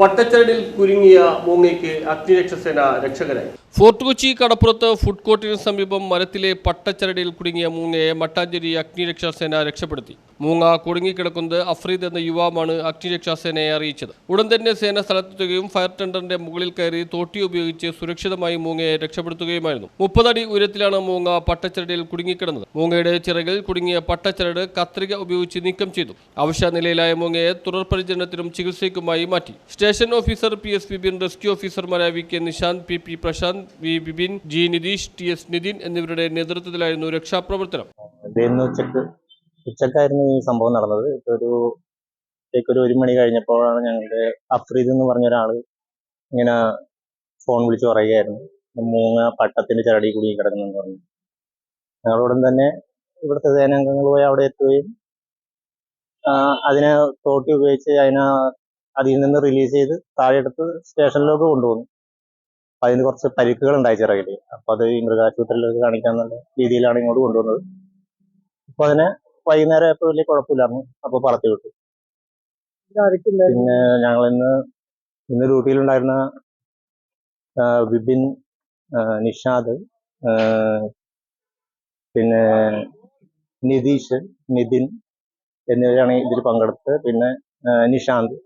പട്ടച്ചരടിൽ കുരുങ്ങിയ മൂങ്ങയ്ക്ക് അഗ്നിരക്ഷസേന രക്ഷകരായി ഫോർട്ട് കൊച്ചി കടപ്പുറത്ത് ഫുഡ് കോർട്ടിന് സമീപം മരത്തിലെ പട്ടച്ചരടിയിൽ കുടുങ്ങിയ മൂങ്ങയെ മട്ടാഞ്ചേരി അഗ്നിരക്ഷാസേന രക്ഷപ്പെടുത്തി. മൂങ്ങ കുടുങ്ങിക്കിടക്കുന്നത് അഫ്രീദ് എന്ന യുവാവാണ് അഗ്നിരക്ഷാസേനയെ അറിയിച്ചത്. ഉടൻ തന്നെ സേന സ്ഥലത്തെത്തുകയും ഫയർ ടെൻഡറിന്റെ മുകളിൽ കയറി തോട്ടി ഉപയോഗിച്ച് സുരക്ഷിതമായി മൂങ്ങയെ രക്ഷപ്പെടുത്തുകയുമായിരുന്നു. മുപ്പതടി ഉയരത്തിലാണ് മൂങ്ങ പട്ടച്ചരടിയിൽ കുടുങ്ങിക്കിടന്നത്. മൂങ്ങയുടെ ചിറകിൽ കുടുങ്ങിയ പട്ടച്ചരട് കത്രിക ഉപയോഗിച്ച് നീക്കം ചെയ്തു. അവശ നിലയിലായ മൂങ്ങയെ തുടർപരിചരണത്തിനും ചികിത്സയ്ക്കുമായി മാറ്റി. Station officer P S Bibin rescue ഓഫീസർമാരായ V K Nishanth P P Prasanth V Bibin G Nitheesh T S Nithin എന്നിവരുടെ നേതൃത്വത്തിലായിരുന്നു രക്ഷാപ്രവർത്തനം. ഉച്ചക്കായിരുന്നു ഈ സംഭവം നടന്നത്. ഒരു ഒരു ഒരു മണി കഴിഞ്ഞപ്പോഴാണ് ഞങ്ങളുടെ അഫ്രീദ് എന്ന് പറഞ്ഞ ഒരാൾ ഇങ്ങനെ ഫോൺ വിളിച്ച് പറയുകയായിരുന്നു. മൂങ്ങ പട്ടത്തിന്റെ ചരടി കൂടി കിടക്കുന്നെന്ന് പറഞ്ഞു. ഞങ്ങളുടൻ തന്നെ ഇവിടുത്തെ സേനാംഗങ്ങൾ പോയി അവിടെ എത്തുകയും അതിനെ തോട്ടി ഉപയോഗിച്ച് അതിനെ അതിൽ നിന്ന് റിലീസ് ചെയ്ത് താഴെ എടുത്ത് സ്റ്റേഷനിലേക്ക് കൊണ്ടുപോകുന്നു അപ്പൊ അതിന് കുറച്ച് പരിക്കുകൾ ഉണ്ടായി ചിറകിൽ അപ്പൊ അത് ഈ മൃഗാശുപത്രിയിലേക്ക് കാണിക്കാന്നുള്ള രീതിയിലാണ് ഇങ്ങോട്ട് കൊണ്ടുവന്നത്. അപ്പൊ അതിനെ വൈകുന്നേരം ആയപ്പോ വലിയ കുഴപ്പമില്ലായിരുന്നു. അപ്പൊ പറത്തി വിട്ടു. പിന്നെ ഞങ്ങൾ ഇന്ന് ഇന്ന് ഡ്യൂട്ടിയിലുണ്ടായിരുന്ന വിപിൻ നിഷാദ് പിന്നെ നിതീഷ് നിതിൻ എന്നിവരാണ് ഇതിൽ പങ്കെടുത്തത്. പിന്നെ നിഷാന്ത്.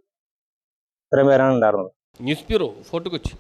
ഇത്രയും പേരാണ് ഉണ്ടായിരുന്നത്. News bureau Fort Kochi.